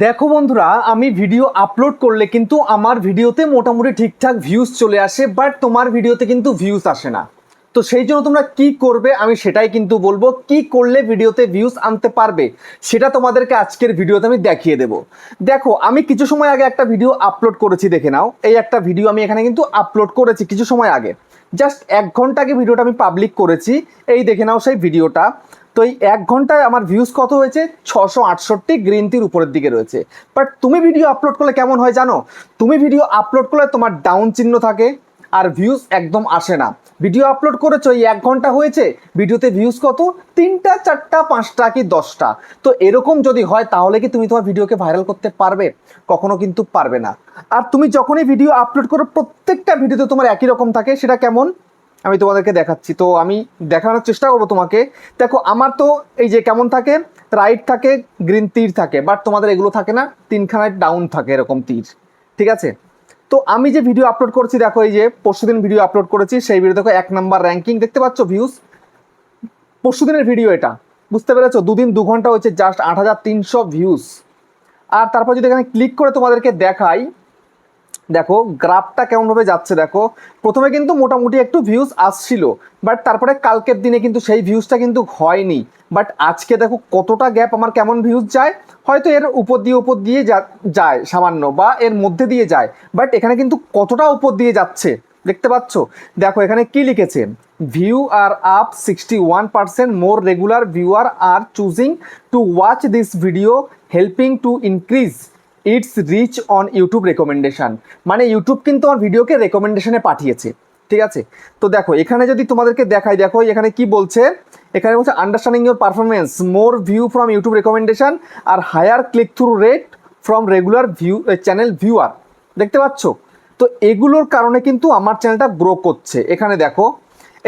দেখো বন্ধুরা, আমি ভিডিও আপলোড করলে কিন্তু আমার ভিডিওতে মোটামুটি ঠিকঠাক ভিউজ চলে আসে বাট তোমার ভিডিওতে কিন্তু ভিউজ আসে না। তো সেই জন্য তোমরা কি করবে, আমি সেটাই কিন্তু বলব, কি করলে ভিডিওতে ভিউজ আনতে পারবে, সেটা তোমাদেরকে আজকের ভিডিওতে আমি দেখিয়ে দেবো। দেখো, আমি কিছু সময় আগে একটা ভিডিও আপলোড করেছি, দেখে নাও। এই একটা ভিডিও আমি এখানে কিন্তু আপলোড করেছি কিছু সময় আগে। জাস্ট এক ঘণ্টা আগে ভিডিওটা আমি পাবলিক করেছি, এই দেখে নাও সেই ভিডিওটা তো এই এক ঘন্টায় আমার ভিউজ কত হয়েছে? ছশো আটষট্টি গ্রিন টির উপরের দিকে রয়েছে। বাট তুমি ভিডিও আপলোড করলে কেমন হয় জানো? তুমি ভিডিও আপলোড করলে তোমার ডাউন চিহ্ন থাকে, আর ভিউজ একদম আসে না। ভিডিও আপলোড করেছ, এই এক ঘণ্টা হয়েছে ভিডিওতে ভিউজ কত? তিনটা, চারটা, পাঁচটা কি দশটা? তো এরকম যদি হয়, তাহলে কি তুমি তোমার ভিডিওকে ভাইরাল করতে পারবে? কখনো কিন্তু পারবে না। আর তুমি যখনই ভিডিও আপলোড করো, প্রত্যেকটা ভিডিওতে তোমার একই রকম থাকে, সেটা কেমন? আমি তোমাদেরকে দেখাচ্ছি। তো আমি দেখানোর চেষ্টা করব তোমাকে। দেখো, আমার তো এই যে কেমন থাকে? রাইট থাকে গ্রিন তীর থাকে বাট তোমাদের এগুলো থাকে না। তিনখানায় ডাউন থাকে এরকম তীর ঠিক আছে? তো আমি যে ভিডিও আপলোড করছি, দেখো, এই যে পরশুদিন ভিডিও আপলোড করেছি, সেই ভিডিও দেখো এক নাম্বার র্যাঙ্কিং দেখতে পাচ্ছ ভিউজ পরশুদিনের ভিডিও এটা। বুঝতে পেরেছ? দুদিন, দু ঘণ্টা হয়েছে জাস্ট আট হাজার তিনশো ভিউজ আর তারপর যদি এখানে ক্লিক করে তোমাদেরকে দেখাই দেখো গ্রাফটা কেমনভাবে যাচ্ছে দেখো, প্রথমে কিন্তু মোটামুটি একটু ভিউজ আসছিল বাট তারপরে কালকের দিনে কিন্তু সেই ভিউজটা কিন্তু হয়নি। বাট আজকে দেখো কতটা গ্যাপ আমার কেমন ভিউজ যায়, হয়তো এর উপর দিয়ে উপর দিয়ে যায় সামান্য, বা এর মধ্যে দিয়ে যায় বাট এখানে কিন্তু কতটা উপর দিয়ে যাচ্ছে, দেখতে পাচ্ছ? দেখো, এখানে কি লিখেছে? View are up sixty one percent more regular viewer are choosing to watch this video helping to increase its reach on YouTube recommendation মানে ইউটিউব কিন্তু আমার ভিডিওকে রেকমেন্ডেশনে পাঠিয়েছে। ঠিক আছে? তো দেখো, এখানে যদি তোমাদেরকে দেখাই, দেখো, এখানে কি বলছে? এখানে বলছে understanding your performance more view from YouTube recommendation R higher click through rate from regular view channel viewer দেখতে পাচ্ছ? তো এগুলোর কারণে কিন্তু আমার চ্যানেলটা গ্রো করছে। এখানে দেখো,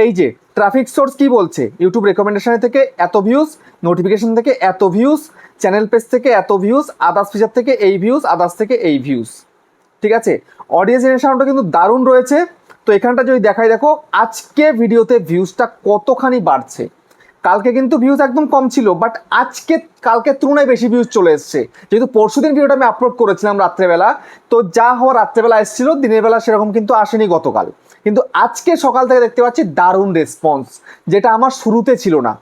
এই যে ট্রাফিক সোর্স কি বলছে? ইউটিউব রেকমেন্ডেশন থেকে এত ভিউজ নোটিফিকেশন থেকে এত ভিউজ চ্যানেল পেজ থেকে এত ভিউজ আদার্স ফিচার থেকে এই ভিউজ আদার্স থেকে এই ভিউজ ঠিক আছে? অডিয়েন্স জেনারেশনটা কিন্তু দারুণ রয়েছে। তো এখানটা যদি দেখাই, দেখো, আজকে ভিডিওতে ভিউজটা কতখানি বাড়ছে? কালকে কিন্তু ভিউজ একদম কম ছিল বাট আজকে কালকের তুলনায় বেশি ভিউজ চলে এসছে। যেহেতু পরশু দিন ভিডিওটা আমি আপলোড করেছিলাম রাত্রেবেলা, তো যা হওয়া রাত্রেবেলা এসেছিল, দিনের বেলা সেরকম কিন্তু আসেনি গতকাল। কিন্তু আজকে সকাল থেকে দেখতে পাচ্ছি দারুণ রেসপন্স যেটা আমার শুরুতে ছিল না।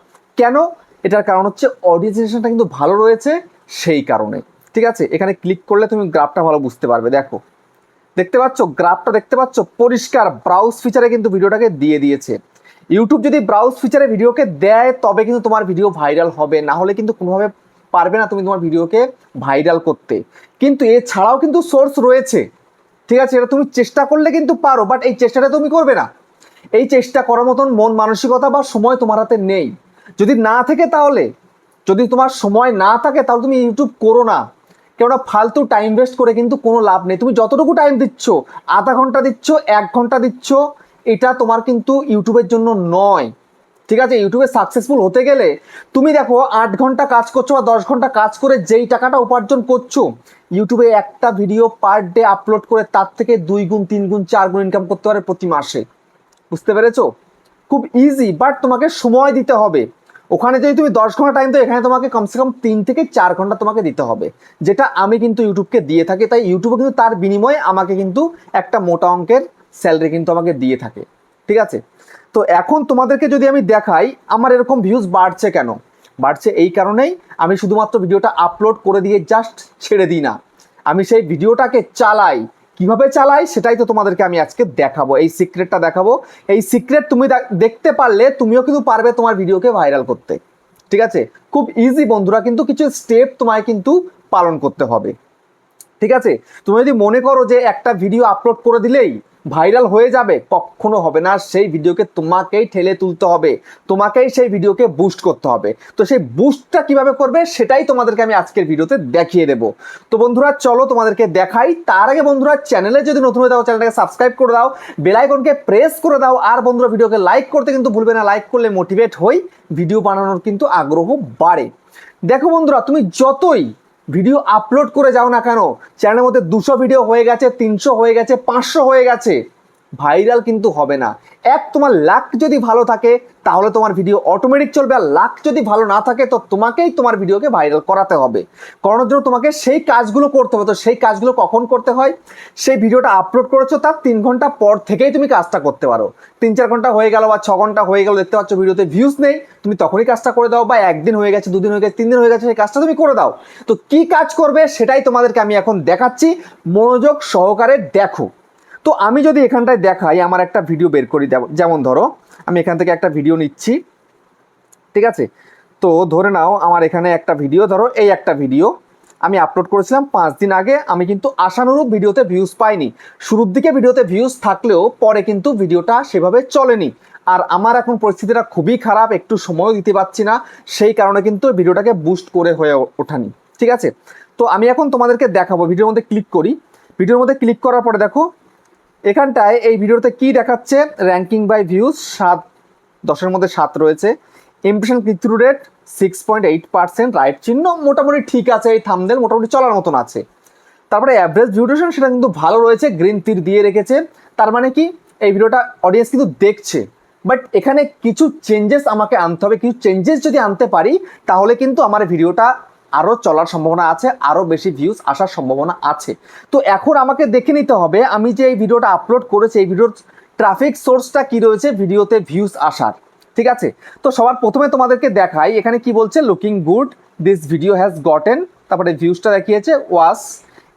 কেন? এটার কারণ হচ্ছে অডিয়েন্স জেনারেশনটা কিন্তু ভালো রয়েছে সেই কারণে। ঠিক আছে? এখানে ক্লিক করলে তুমি গ্রাফটা ভালো বুঝতে পারবে। দেখো, দেখতে পাচ্ছ? গ্রাফটা দেখতে পাচ্ছ? পরিষ্কার ব্রাউজ ফিচারে কিন্তু ভিডিওটাকে দিয়ে দিয়েছে। ইউটিউব যদি ব্রাউজ ফিচারে ভিডিওকে দেয়, তবে কিন্তু তোমার ভিডিও ভাইরাল হবে। না হলে কিন্তু কোনোভাবে পারবে না তুমি তোমার ভিডিওকে ভাইরাল করতে। কিন্তু এছাড়াও কিন্তু সোর্স রয়েছে। ঠিক আছে? এটা তুমি চেষ্টা করলে কিন্তু পারো বাট এই চেষ্টাটা তুমি করবে না। এই চেষ্টা করার মতন মন, মানসিকতা বা সময় তোমার হাতে নেই। যদি না থাকে তাহলে, যদি তোমার সময় না থাকে তাহলে তুমি ইউটিউব করো না। কেননা ফালতু টাইম ওয়েস্ট করে কিন্তু কোনো লাভ নেই। তুমি যতটুকু টাইম দিচ্ছ, আধা ঘণ্টা দিচ্ছ, এক ঘণ্টা দিচ্ছ, এটা তোমার কিন্তু ইউটিউবের জন্য নয়। ঠিক আছে? ইউটিউবে সাকসেসফুল হতে গেলে তুমি দেখো, আট ঘণ্টা কাজ করছ বা দশ ঘণ্টা কাজ করে যেই টাকাটা উপার্জন করছ ইউটিউবে একটা ভিডিও পার ডে আপলোড করে তার থেকে দুই গুণ, তিন গুণ, চার গুণ ইনকাম করতে পারে প্রতি মাসে। বুঝতে পেরেছ? খুব ইজি বাট তোমাকে সময় দিতে হবে। ওখানে যদি তুমি দশ ঘণ্টা টাইম তো এখানে তোমাকে কমসে কম তিন থেকে চার ঘণ্টা তোমাকে দিতে হবে। যেটা আমি কিন্তু ইউটিউবকে দিয়ে থাকি, তাই ইউটিউবে কিন্তু তার বিনিময়ে আমাকে কিন্তু একটা মোটা অঙ্কের স্যালারি কিন্তু আমাকে দিয়ে থাকে। ঠিক আছে? তো এখন তোমাদেরকে যদি আমি দেখাই, আমার এরকম ভিউজ বাড়ছে কেন? বাড়ছে এই কারণেই আমি শুধুমাত্র ভিডিওটা আপলোড করে দিয়ে জাস্ট ছেড়ে দিই না। আমি সেই ভিডিওটাকে চালাই কীভাবে চালাই সেটাই তো তোমাদেরকে আমি আজকে দেখাবো। এই সিক্রেটটা দেখাবো। এই সিক্রেট তুমি দেখতে পারলে তুমিও কিন্তু পারবে তোমার ভিডিওকে ভাইরাল করতে। ঠিক আছে? খুব ইজি বন্ধুরা, কিন্তু কিছু স্টেপ তোমায় কিন্তু পালন করতে হবে। ঠিক আছে? তুমি যদি মনে করো যে একটা ভিডিও আপলোড করে দিলেই ভাইরাল হয়ে যাবে, কখনো হবে না। সেই ভিডিওকে তোমাকেই ঠেলে তুলতে হবে। তোমাকেই সেই ভিডিওকে বুস্ট করতে হবে। তো সেই বুস্টটা কীভাবে করবে, সেটাই তোমাদেরকে আমি আজকের ভিডিওতে দেখিয়ে দেবো। তো বন্ধুরা, চলো তোমাদেরকে দেখাই। তার আগে বন্ধুরা চ্যানেলে যদি নতুন হয়ে দাও চ্যানেলটাকে সাবস্ক্রাইব করে দাও বেল আইকনকে প্রেস করে দাও, আর বন্ধুরা, ভিডিওকে লাইক করতে কিন্তু ভুলবে না। লাইক করলে মোটিভেট হই ভিডিও বানানোর কিন্তু আগ্রহ বাড়ে। দেখো বন্ধুরা, তুমি যতই ভিডিও আপলোড করে যাও না কেন? চ্যানেলের মধ্যে দুশো ভিডিও হয়ে গেছে, তিনশো হয়ে গেছে, পাঁচশো হয়ে গেছে। ভাইরাল কিন্তু হবে না। এক, তোমার লাক যদি ভালো থাকে, তাহলে তোমার ভিডিও অটোমেটিক চলবে। আর লাক যদি ভালো না থাকে, তো তোমাকেই তোমার ভিডিওকে ভাইরাল করাতে হবে। করানোর জন্য তোমাকে সেই কাজগুলো করতে হবে। তো সেই কাজগুলো কখন করতে হয়? সেই ভিডিওটা আপলোড করেছ, তার তিন ঘণ্টা পর থেকেই তুমি কাজটা করতে পারো। তিন, চার ঘণ্টা হয়ে গেল বা ছ ঘণ্টা হয়ে গেল, দেখতে পাচ্ছ ভিডিওতে ভিউজ নেই। তুমি তখনই কাজটা করে দাও বা একদিন হয়ে গেছে, দুদিন হয়ে গেছে, তিন দিন হয়ে গেছে, সেই কাজটা তুমি করে দাও। তো কি কাজ করবে সেটাই তোমাদেরকে আমি এখন দেখাচ্ছি। মনোযোগ সহকারে দেখো। তো আমি যদি এখানটায় দেখাই, আমার একটা ভিডিও বের করি। যেমন ধরো, আমি এখান থেকে একটা ভিডিও নিচ্ছি। ঠিক আছে? তো ধরে নাও, আমার এখানে একটা ভিডিও ধরো এই একটা ভিডিও আমি আপলোড করেছিলাম পাঁচ দিন আগে। আমি কিন্তু আশানুরূপ ভিডিওতে ভিউজ পাইনি। শুরুর দিকে ভিডিওতে ভিউজ থাকলেও পরে কিন্তু ভিডিওটা সেভাবে চলেনি। আর আমার এখন পরিস্থিতিটা খুবই খারাপ, একটু সময়ও দিতে পারছি না। সেই কারণে কিন্তু ভিডিওটাকে বুস্ট করে হয়ে ওঠানি। ঠিক আছে? তো আমি এখন তোমাদেরকে দেখাবো। ভিডিওর মধ্যে ক্লিক করি। ভিডিওর মধ্যে ক্লিক করার পরে দেখো এখানটায় এই ভিডিওতে কি দেখাচ্ছে? র্যাঙ্কিং বাই ভিউজ সাত, দশের মধ্যে সাত রয়েছে। Impression click through rate six point eight percent right চিহ্ন মোটামুটি ঠিক আছে, এই থামদের মোটামুটি চলার মতন আছে। তারপরে অ্যাভারেজ ভিউটেশন সেটা কিন্তু ভালো রয়েছে গ্রিন তীর দিয়ে রেখেছে। তার মানে কি? এই ভিডিওটা অডিয়েন্স কিন্তু দেখছে। বাট এখানে কিছু চেঞ্জেস আমাকে আনতে হবে, কিছু চেঞ্জেস যদি আনতে পারি, তাহলে কিন্তু আমার ভিডিওটা আরও চলার সম্ভাবনা আছে আরও বেশি ভিউজ আসার সম্ভাবনা আছে। তো এখন আমাকে দেখে নিতে হবে, আমি যে এই ভিডিওটা আপলোড করেছি, এই ভিডিওর ট্রাফিক সোর্সটা কি রয়েছে ভিডিওতে ভিউজ আসার, ঠিক আছে? তো সবার প্রথমে তোমাদেরকে দেখাই, এখানে কি বলছে looking good this video has gotten তারপরে ভিউজটা দেখিয়েছে was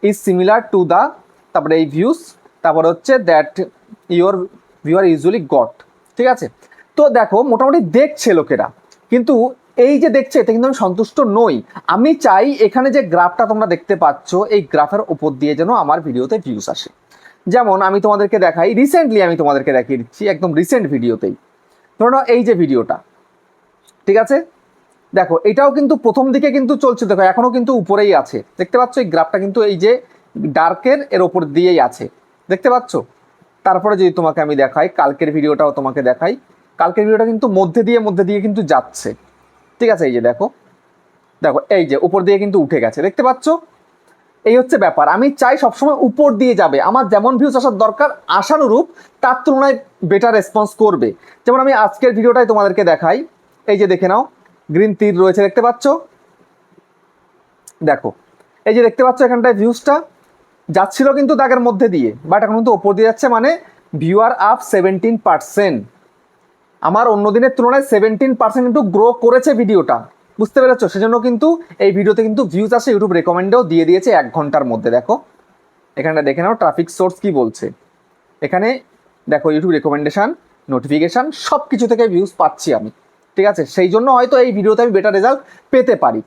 is similar to the তারপরে এই ভিউজ তারপরে হচ্ছে that your viewer usually got ঠিক আছে? তো দেখো, মোটামুটি দেখছে লোকেরা, কিন্তু এই যে দেখছে এতে কিন্তু আমি সন্তুষ্ট নই। আমি চাই এখানে যে গ্রাফটা তোমরা দেখতে পাচ্ছ, এই গ্রাফের উপর দিয়ে যেন আমার ভিডিওতে ভিউজ আসে। যেমন আমি তোমাদেরকে দেখাই রিসেন্টলি আমি তোমাদেরকে দেখিয়ে দিচ্ছি একদম রিসেন্ট ভিডিওতেই। ধরো এই যে ভিডিওটা, ঠিক আছে? দেখো, এটাও কিন্তু প্রথম দিকে কিন্তু চলছে, দেখো, এখনও কিন্তু উপরেই আছে। দেখতে পাচ্ছ, এই গ্রাফটা কিন্তু এই যে ডার্কের এর ওপর দিয়েই আছে। দেখতে পাচ্ছ? তারপরে যদি তোমাকে আমি দেখাই, কালকের ভিডিওটাও তোমাকে দেখাই, কালকের ভিডিওটা কিন্তু মধ্যে দিয়ে মধ্যে দিয়ে কিন্তু যাচ্ছে। ঠিক আছে, এই যে দেখো দেখো, এই যে উপর দিয়ে কিন্তু উঠে গেছে, দেখতে পাচ্ছ? এই হচ্ছে ব্যাপার, আমি চাই সবসময় উপর দিয়ে যাবে, আমার যেমন ভিউজ আসার দরকার আশানুরূপ, তার তুলনায় বেটার রেসপন্স করবে। যেমন আমি আজকের ভিডিওটাই তোমাদেরকে দেখাই, এই যে দেখে নাও গ্রিন তীর রয়েছে, দেখতে পাচ্ছ? দেখো, এই যে দেখতে পাচ্ছ এখানটায় ভিউজটা যাচ্ছিল কিন্তু দাগের মধ্যে দিয়ে বাট এখন কিন্তু ওপর দিয়ে যাচ্ছে মানে ভিউয়ার আপ সেভেন্টিন পার্সেন্ট আমার অন্য দিনের তুলনায় সেভেন্টিন পার্সেন্ট কিন্তু গ্রো করেছে ভিডিওটা বুঝতে পেরেছ? সেজন্য কিন্তু এই ভিডিওতে কিন্তু ভিউজ আসে ইউটিউব রেকমেন্ডেও দিয়ে দিয়েছে এক ঘণ্টার মধ্যে, দেখো। এখানটা দেখে নাও ট্রাফিক সোর্স কি বলছে। এখানে দেখো ইউটিউব রেকমেন্ডেশান নোটিফিকেশান সব কিছু থেকে ভিউজ পাচ্ছি আমি। ঠিক আছে? সেই জন্য হয়তো এই ভিডিওতে আমি বেটার রেজাল্ট পেতে পারি।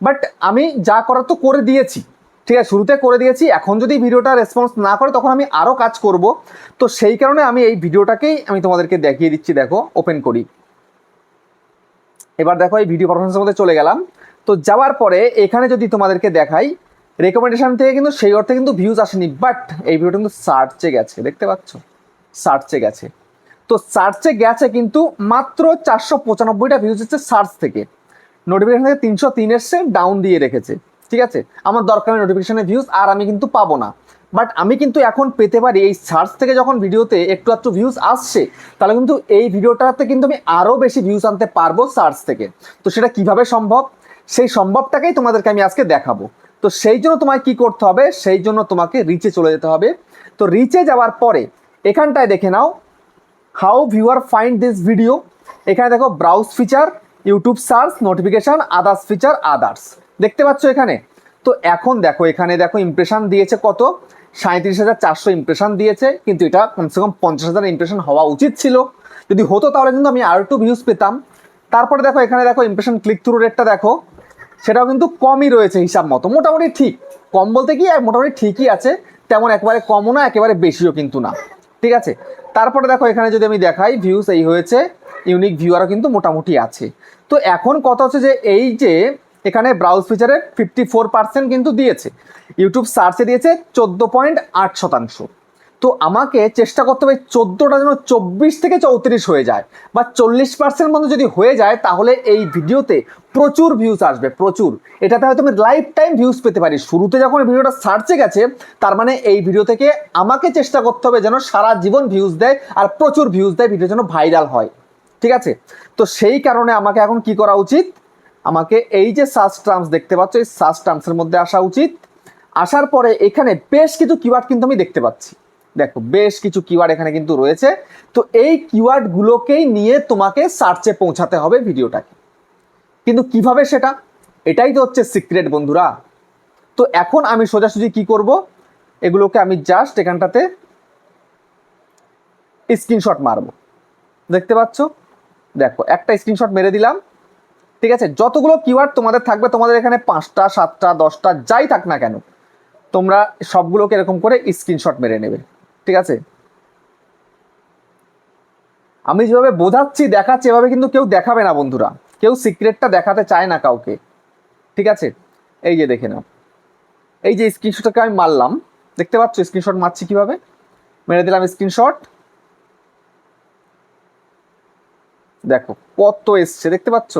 বাট আমি যা করার তো করে দিয়েছি। ঠিক আছে, শুরুতে করে দিয়েছি। এখন যদি ভিডিওটা রেসপন্স না করে, তখন আমি আরও কাজ করব। তো সেই কারণে আমি এই ভিডিওটাকেই আমি তোমাদেরকে দেখিয়ে দিচ্ছি, দেখো ওপেন করি। এবার দেখো, এই ভিডিও পারফরমেন্সের মধ্যে চলে গেলাম। তো যাওয়ার পরে এখানে যদি তোমাদেরকে দেখাই রেকমেন্ডেশন থেকে কিন্তু সেই অর্থে কিন্তু ভিউজ আসেনি বাট এই ভিডিওটা কিন্তু সার্চে গেছে, দেখতে পাচ্ছ? সার্চে গেছে। তো সার্চে গেছে কিন্তু মাত্র চারশো পঁচানব্বইটা ভিউজ হচ্ছে সার্চ থেকে। নোটিফিকেশন থেকে তিনশো তিন এসছে ডাউন দিয়ে রেখেছে। ঠিক আছে? আমার দরকার নোটিফিকেশনের ভিউজ আর আমি কিন্তু পাবো না। বাট আমি কিন্তু এখন পেতে পারি এই সার্চ থেকে যখন ভিডিওতে একটু একটু ভিউজ আসছে, তাহলে কিন্তু এই ভিডিওটাতে কিন্তু আমি আরও বেশি ভিউজ আনতে পারব সার্চ থেকে। তো সেটা কীভাবে সম্ভব? সেই সম্ভবটাকেই তোমাদেরকে আমি আজকে দেখাবো। তো সেই জন্য তোমায় কি করতে হবে? সেই জন্য তোমাকে রিচে চলে যেতে হবে। তো রিচে যাওয়ার পরে এখানটায় দেখে now how viewer find this video এখানে দেখো browse feature YouTube search notification others feature others দেখতে পাচ্ছ এখানে? তো এখন দেখো, এখানে দেখো ইমপ্রেশন দিয়েছে কত? সাঁত্রিশ হাজার চারশো ইমপ্রেশন দিয়েছে, কিন্তু এটা কমসে কম পঞ্চাশ হাজার ইমপ্রেশন হওয়া উচিত ছিল। যদি হতো তাহলে কিন্তু আমি আর একটু ভিউজ পেতাম। তারপরে দেখো, এখানে দেখো ইমপ্রেশন ক্লিক থ্রু রেটটা দেখো, সেটাও কিন্তু কমই রয়েছে হিসাব মতো। মোটামুটি ঠিক। কম বলতে কি, মোটামুটি ঠিকই আছে। তেমন একেবারে কমও না, একেবারে বেশিও কিন্তু না। ঠিক আছে? তারপরে দেখো, এখানে যদি আমি দেখাই ভিউজ এই হয়েছে। ইউনিক ভিউয়ারও কিন্তু মোটামুটি আছে। তো এখন কথা হচ্ছে যে, এই যে এখানে ব্রাউজ ফিচারে ফিফটি ফোর পার্সেন্ট কিন্তু দিয়েছে। ইউটিউব সার্চে দিয়েছে চোদ্দ পয়েন্ট আট শতাংশ। তো আমাকে চেষ্টা করতে হবে চোদ্দোটা যেন চব্বিশ থেকে চৌত্রিশ হয়ে যায় বা চল্লিশ পার্সেন্ট মতো যদি হয়ে যায় তাহলে এই ভিডিওতে প্রচুর ভিউজ আসবে, প্রচুর। এটাতে হয়তো আমি লাইফ টাইম ভিউজ পেতে পারি। শুরুতে যখন ভিডিওটা সার্চে গেছে, তার মানে এই ভিডিও থেকে আমাকে চেষ্টা করতে হবে যেন সারা জীবন ভিউজ দেয় আর প্রচুর ভিউজ দেয় ভিডিও যেন ভাইরাল হয়। ঠিক আছে? তো সেই কারণে আমাকে এখন কি করা উচিত? আমাকে এই যে সার্চ টার্মস দেখতে পাচ্ছ, এই সার্চ টার্মসের মধ্যে আসা উচিত। আসার পরে এখানে বেশ কিছু কিওয়ার্ড কিন্তু আমি দেখতে পাচ্ছি। দেখো, বেশ কিছু কিওয়ার্ড এখানে কিন্তু রয়েছে। তো এই কিওয়ার্ডগুলোকেই নিয়ে তোমাকে সার্চে পৌঁছাতে হবে ভিডিওটাকে। কিন্তু কীভাবে সেটা? এটাই তো হচ্ছে সিক্রেট বন্ধুরা। তো এখন আমি সোজাসুজি কি করব? এগুলোকে আমি জাস্ট এখানটাতে স্ক্রিনশট মারবো। দেখতে পাচ্ছ? দেখো, একটা স্ক্রিনশট মেরে দিলাম। ঠিক আছে? যতগুলো কিওয়ার্ড তোমাদের থাকবে, তোমাদের এখানে পাঁচটা, সাতটা, দশটা, যাই থাক না কেন, তোমরা সবগুলোকে এরকম করে স্ক্রিনশট মেরে নেবে। ঠিক আছে? আমি যেভাবে বোঝাচ্ছি, দেখাচ্ছি, এভাবে কিন্তু কেউ দেখাবে না বন্ধুরা। কেউ সিক্রেটটা দেখাতে চায় না কাউকে। ঠিক আছে? এই যে দেখে নাও। এই যে স্ক্রিনশটটাকে আমি মারলাম, দেখতে পাচ্ছ স্ক্রিনশট মারছি কীভাবে? মেরে দিলাম স্ক্রিনশট দেখো, কত এসছে, দেখতে পাচ্ছ?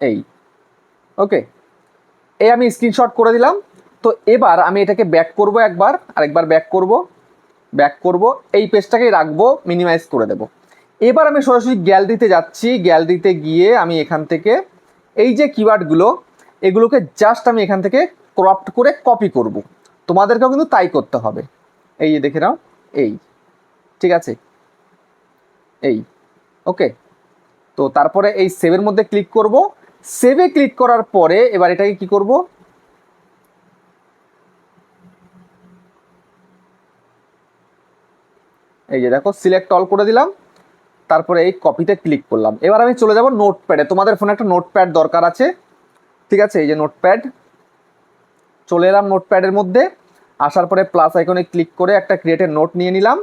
এই। ওকে এই আমি স্ক্রিনশট করে দিলাম। তো এবার আমি এটাকে ব্যাক করব একবার, আরেকবার ব্যাক করব ব্যাক করব, এই পেজটাকেই রাখব মিনিমাইজ করে দেব। এবার আমি সরাসরি গ্যালারিতে যাচ্ছি। গ্যালারিতে গিয়ে আমি এখান থেকে এই যে কিওয়ার্ডগুলো এগুলোকে জাস্ট আমি এখান থেকে ক্রপড করে কপি করব। তোমাদেরকেও কিন্তু তাই করতে হবে। এই যে দেখে নাও, এই। ঠিক আছে? এই। ওকে তো তারপরে এই সেভের মধ্যে ক্লিক করব। সেভে ক্লিক করার পরে এবার এটাকে কি করব? এই যে দেখো সিলেক্ট অল করে দিলাম। তারপরে এই কপিতে ক্লিক করলাম। এবার আমি চলে যাব নোটপ্যাডে তোমাদের ফোনে একটা নোটপ্যাড দরকার আছে। ঠিক আছে, এই যে নোটপ্যাড চলে এলাম নোটপ্যাডের মধ্যে। আসার পরে প্লাস আইকনে ক্লিক করে একটা ক্রিয়েটের নোট নিয়ে নিলাম।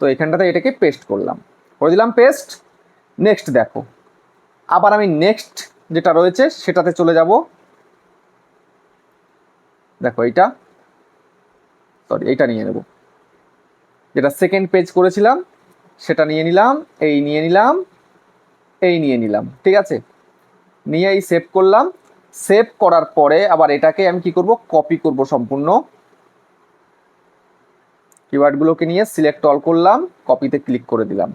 তো এখানটাতে এটাকে পেস্ট করলাম। করে দিলাম পেস্ট নেক্সট দেখো। আবার আমি নেক্সট যেটা রয়েছে সেটাতে চলে যাব। দেখো এইটা। সরি এইটা নিয়ে নেব। যেটা সেকেন্ড পেজ করেছিলাম, সেটা নিয়ে নিলাম, এই নিয়ে নিলাম, এই নিয়ে নিলাম, ঠিক আছে? নিয়ে এই সেভ করলাম। সেভ করার পরে আবার এটাকে আমি কি করব? কপি করব সম্পূর্ণ। কিওয়ার্ডগুলোকে নিয়ে সিলেক্ট অল করলাম কপিতে ক্লিক করে দিলাম।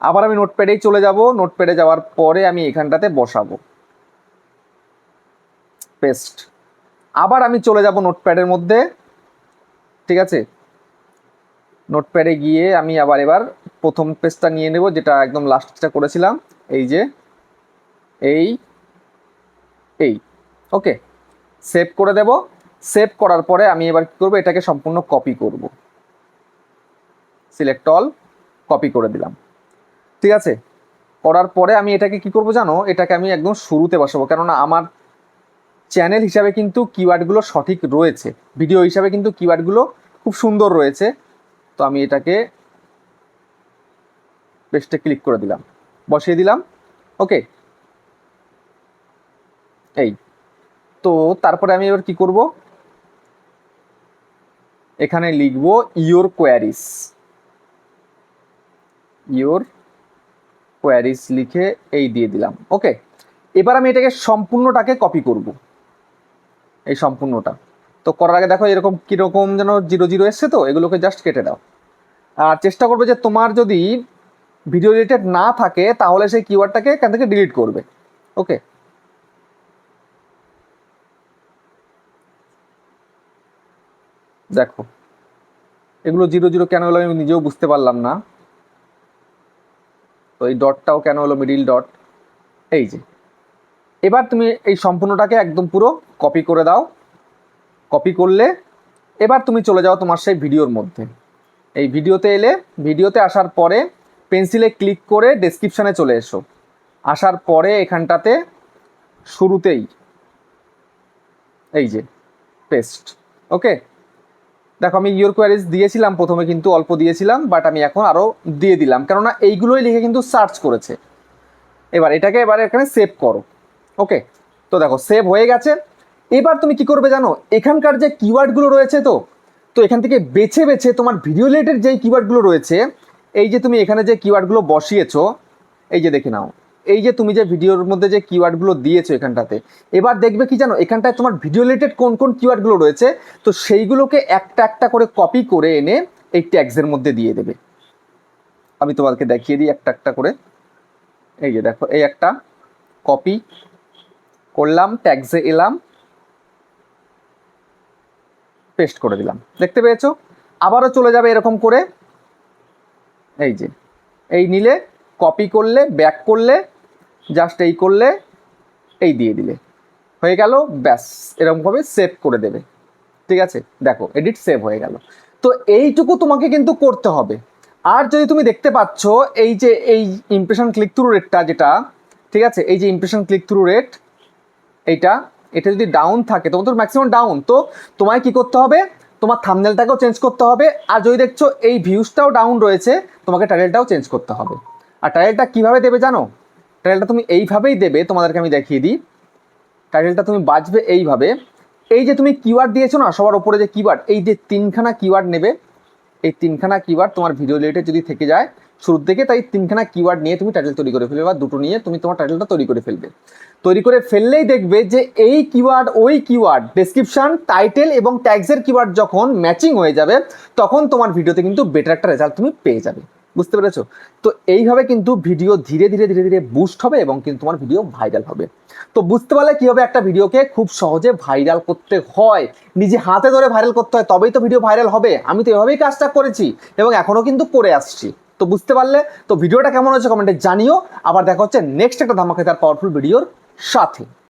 আবার আমি নোটপ্যাডেই চলে যাব। নোটপ্যাডে যাওয়ার পরে আমি এখানটাতে বসাবো। পেস্ট। আবার আমি চলে যাব নোটপ্যাডের মধ্যে। ঠিক আছে? নোটপ্যাডে গিয়ে আমি আবার এবার প্রথম পেজটা নিয়ে নেব, যেটা একদম লাস্টটা করেছিলাম। এই যে, এই এই। ওকে সেভ করে দেব। সেভ করার পরে আমি এবার কী করব? এটাকে সম্পূর্ণ কপি করব। সিলেক্ট অল কপি করে দিলাম। ঠিক আছে? করার পরে আমি এটাকে কি করব জানো? এটাকে আমি একদম শুরুতে বসাবো। কেননা আমার চ্যানেল হিসাবে কিন্তু কিওয়ার্ডগুলো সঠিক রয়েছে। ভিডিও হিসাবে কিন্তু কিওয়ার্ডগুলো খুব সুন্দর রয়েছে। তো আমি এটাকে পেস্টে ক্লিক করে দিলাম। বসিয়ে দিলাম। ওকে এই। তো তারপরে আমি এবার কি করব? এখানে লিখব ইওর কোয়ারিস ইওর কোয়ারিস লিখে এই দিয়ে দিলাম। ওকে এবার আমি এটাকে সম্পূর্ণটাকে কপি করব। এই সম্পূর্ণটা। তো করার আগে দেখো এরকম কীরকম যেন জিরো জিরো এসছে তো, এগুলোকে জাস্ট কেটে দাও। আর চেষ্টা করবে যে তোমার যদি ভিডিও রিলেটেড না থাকে, তাহলে সেই কিওয়ার্ডটাকে এখান থেকে ডিলিট করবে। ওকে দেখো, এগুলো জিরো জিরো কেন হলো আমি নিজেও বুঝতে পারলাম না। তো এই ডটটাও কেন হলো মিডিল ডট এই যে এবার তুমি এই সম্পূর্ণটাকে একদম পুরো কপি করে দাও। কপি করলে এবার তুমি চলে যাও তোমার সেই ভিডিওর মধ্যে। এই ভিডিওতে এলে, ভিডিওতে আসার পরে পেন্সিলে ক্লিক করে ডেসক্রিপশানে চলে এসো। আসার পরে এখানটাতে শুরুতেই এই যে পেস্ট ওকে দেখো আমি ইয়োর কোয়ারিজ দিয়েছিলাম, প্রথমে কিন্তু অল্প দিয়েছিলাম বাট আমি এখন আরও দিয়ে দিলাম। কেননা এইগুলোই লিখে কিন্তু সার্চ করেছে। এবার এটাকে এবার এখানে সেভ করো। ওকে, তো দেখো সেভ হয়ে গেছে। এবার তুমি কি করবে জানো? এখানকার যে কিওয়ার্ডগুলো রয়েছে তো তো এখান থেকে বেছে বেছে তোমার ভিডিও রিলেটেড যেই কিওয়ার্ডগুলো রয়েছে, এই যে তুমি এখানে যে কিওয়ার্ডগুলো বসিয়েছো, এই যে দেখে নাও। এই যে তুমি যে ভিডিওর মধ্যে যে কিওয়ার্ডগুলো দিয়েছ এখানটাতে, এবার দেখবে কি জানো? এখানটায় তোমার ভিডিও রিলেটেড কোন কোন কিওয়ার্ডগুলো রয়েছে, তো সেইগুলোকে একটা একটা করে কপি করে এনে এই ট্যাগসের মধ্যে দিয়ে দেবে। আমি তোমাদেরকে দেখিয়ে দিই একটা একটা করে। এই যে দেখো, এই একটা কপি করলাম ট্যাগসে এলাম পেস্ট করে দিলাম। দেখতে পেয়েছ? আবারও চলে যাবে এরকম করে। এই যে, এই নিলে কপি করলে ব্যাক করলে জাস্ট এই করলে, এই দিয়ে দিলে। হয়ে গেল, ব্যাস, এরকমভাবে সেভ করে দেবে। ঠিক আছে? দেখো এডিট সেভ হয়ে গেল। তো এইটুকু তোমাকে কিন্তু করতে হবে। আর যদি তুমি দেখতে পাচ্ছ, এই যে, এই ইমপ্রেশন ক্লিক থ্রু রেটটা যেটা, ঠিক আছে? এই যে ইমপ্রেশন ক্লিক থ্রু রেট এইটা এটা যদি ডাউন থাকে তোমার তো ম্যাক্সিমাম ডাউন তো তোমায় কি করতে হবে? তোমার থামনেলটাকেও চেঞ্জ করতে হবে। আর যদি দেখছ এই ভিউজটাও ডাউন রয়েছে, তোমাকে টাইটেলটাও চেঞ্জ করতে হবে। আর টাইটেলটা কীভাবে দেবে জানো? টাইটেলটা তুমি এইভাবেই দেবে, তোমাদেরকে আমি দেখিয়ে দিই। টাইটেলটা তুমি বাঁচবে এইভাবে। এই যে তুমি কিওয়ার্ড দিয়েছ না, সবার ওপরে যে কিওয়ার্ড এই যে তিনখানা কিওয়ার্ড নেবে, এই তিনখানা কিওয়ার্ড তোমার ভিডিও রিলেটেড যদি থেকে যায় শুরুর থেকে তাই তিনখানা কিওয়ার্ড নিয়ে তুমি টাইটেল তৈরি করে ফেলবে বা দুটো নিয়ে তুমি তোমার টাইটেলটা তৈরি করে ফেলবে। তৈরি করে ফেললেই দেখবে যে এই কিওয়ার্ড ওই কিওয়ার্ড ডেসক্রিপশন টাইটেল এবং ট্যাগসের কিওয়ার্ড যখন ম্যাচিং হয়ে যাবে, তখন তোমার ভিডিওতে কিন্তু বেটার একটা রেজাল্ট তুমি পেয়ে যাবে। বুঝতে পেরেছ? তো এইভাবে কিন্তু ভিডিও ধীরে ধীরে ধীরে ধীরে বুস্ট হবে এবং কিন্তু তোমার ভিডিও ভাইরাল হবে। তো বুঝতে পারলে কীভাবে একটা ভিডিওকে খুব সহজে ভাইরাল করতে হয়। নিজে হাতে ধরে ভাইরাল করতে হয়, তবেই তো ভিডিও ভাইরাল হবে। আমি তো এভাবেই কাজটা করেছি এবং এখনও কিন্তু করে আসছি। তো বুঝতে পারলে। তো ভিডিওটা কেমন হয়েছে কমেন্টে জানিও। আবার দেখা হচ্ছে নেক্সট একটা ধামাকেদার পাওয়ারফুল ভিডিওর সাথে।